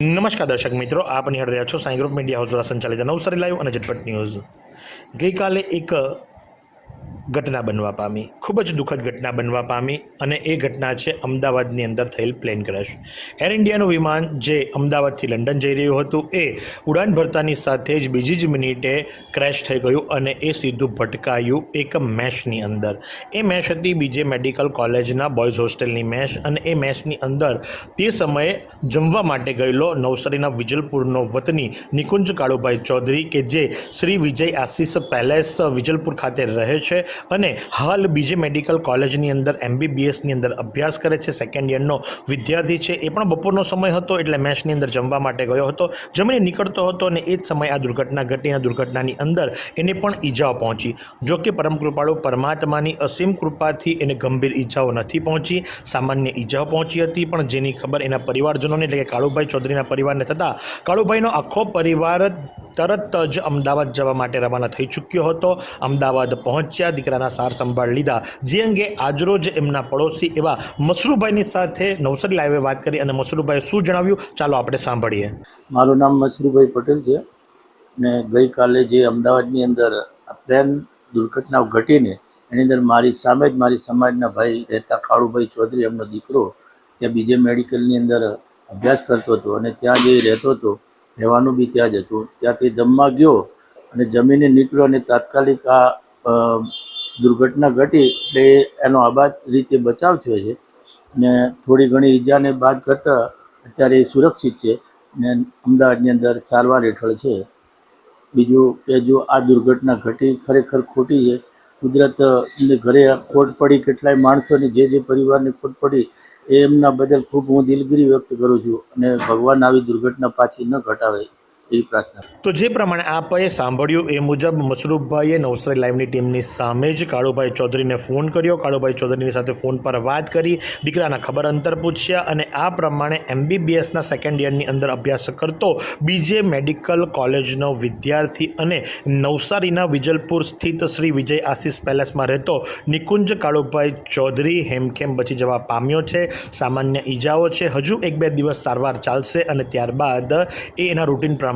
નમસ્કાર દર્શક મિત્રો, આપ નિહાળ રહ્યા છો સાંઈ ગ્રુપ મીડિયા હાઉસ દ્વારા સંચાલિત નવસારી લાઈવ અને ઝટપટ ન્યૂઝ. ગઈકાલે એક ઘટના બનવા પામી. ખૂબ જ દુઃખદ ઘટના બનવા પામી અને એ ઘટના છે અમદાવાદની અંદર થયેલ પ્લેન ક્રેશ એર ઇન્ડિયાનું વિમાન જે અમદાવાદથી લંડન જઈ રહ્યું હતું, એ ઉડાન ભરતાની સાથે જ બીજી જ મિનિટે ક્રેશ થઈ ગયું અને એ સીધું ભટકાયું એક મેશની અંદર. એ મેશ હતી બીજે મેડિકલ કોલેજના બોયઝ હોસ્ટેલની મેશ અને એ મેશની અંદર તે સમયે જમવા માટે ગયેલો નવસારીના વિજલપુરનો વતની નિકુંજ કાળુભાઈ ચૌધરી કે જે શ્રી વિજય આશીષ પેલેસ વિજલપુર ખાતે રહે છે અને હાલ બીજે મેડિકલ કોલેજની અંદર એમબીબીએસની અંદર અભ્યાસ કરે છે. સેકન્ડ યરનો વિદ્યાર્થી છે. એ પણ બપોરનો સમય હતો એટલે મેચની અંદર જમવા માટે ગયો હતો. જમીને નીકળતો હતો અને એ જ સમયે આ દુર્ઘટના ઘટી આ દુર્ઘટનાની અંદર એને પણ ઈજાઓ પહોંચી. જો કે પરમ કૃપાળુ પરમાત્માની અસીમ કૃપાથી એને ગંભીર ઈજાઓ નથી પહોંચી. સામાન્ય ઈજાઓ પહોંચી હતી, પણ જેની ખબર એના પરિવારજનોને, એટલે કે કાળુભાઈ ચૌધરીના પરિવારને થતાં કાળુભાઈનો આખો પરિવાર તરત જ અમદાવાદ જવા માટે રવાના થઈ ચૂક્યો હતો. અમદાવાદ પહોંચ્યા દીકરાના સાર સંભાળ લીધા. જે અંગે આજરોજ એમના પડોશી એવા મસરૂભાઈની સાથે નવસારી લાઈવે વાત કરી અને મસરૂભાઈએ શું જણાવ્યું? ચાલો આપણે સાંભળીએ. મારું નામ મસરૂભાઈ પટેલ છે ને ગઈકાલે જે અમદાવાદની અંદર પ્લેન દુર્ઘટના ઘટીને એની અંદર મારી સામે જ મારી સમાજના ભાઈ રહેતા કાળુભાઈ ચૌધરી એમનો દીકરો ત્યાં બીજે મેડિકલની અંદર અભ્યાસ કરતો હતો અને ત્યાં જે રહેતો હતો રહેવાનું બી ત્યાં જ હતું. ત્યાં તે જમવા ગયો અને જમીને નીકળ્યો અને તાત્કાલિક આ દુર્ઘટના ઘટી એટલે એનો આબાદ રીતે બચાવ થયો છે. ને થોડી ઘણી ઈજાને બાદ કરતાં અત્યારે એ સુરક્ષિત છે ને અમદાવાદની અંદર સારવાર હેઠળ છે. બીજું કે જો આ દુર્ઘટના ઘટી ખરેખર ખોટી છે કુદરત ને ઘરે ખોટ પડી કેટલાય માણસોની, જે જે પરિવારને ખોટ પડી એમના બદલ ખૂબ હું દિલગીરી વ્યક્ત કરું છું અને ભગવાન આવી દુર્ઘટના પાછી ન ઘટાવે એવી પ્રાર્થના તો જે પ્રમાણે આપે સાંભળ્યું એ મુજબ મસરૂફભાઈએ નવસારી લાઈવની ટીમની સામે જ કાળુભાઈ ચૌધરીને ફોન કર્યો. કાળુભાઈ ચૌધરીની સાથે ફોન પર વાત કરી. દીકરાના ખબર અંતર પૂછ્યા અને આ પ્રમાણે એમબીબીએસના સેકન્ડ યરની અંદર અભ્યાસ કરતો બીજે મેડિકલ કોલેજનો વિદ્યાર્થી અને નવસારીના વિજલપુર સ્થિત શ્રી વિજય આશીષ પેલેસમાં રહેતો નિકુંજ કાળુભાઈ ચૌધરી હેમખેમ બચી જવા પામ્યો છે. સામાન્ય ઈજાઓ છે. હજુ એક બે દિવસ સારવાર ચાલશે અને ત્યારબાદ એ એના રૂટીન પ્રમાણે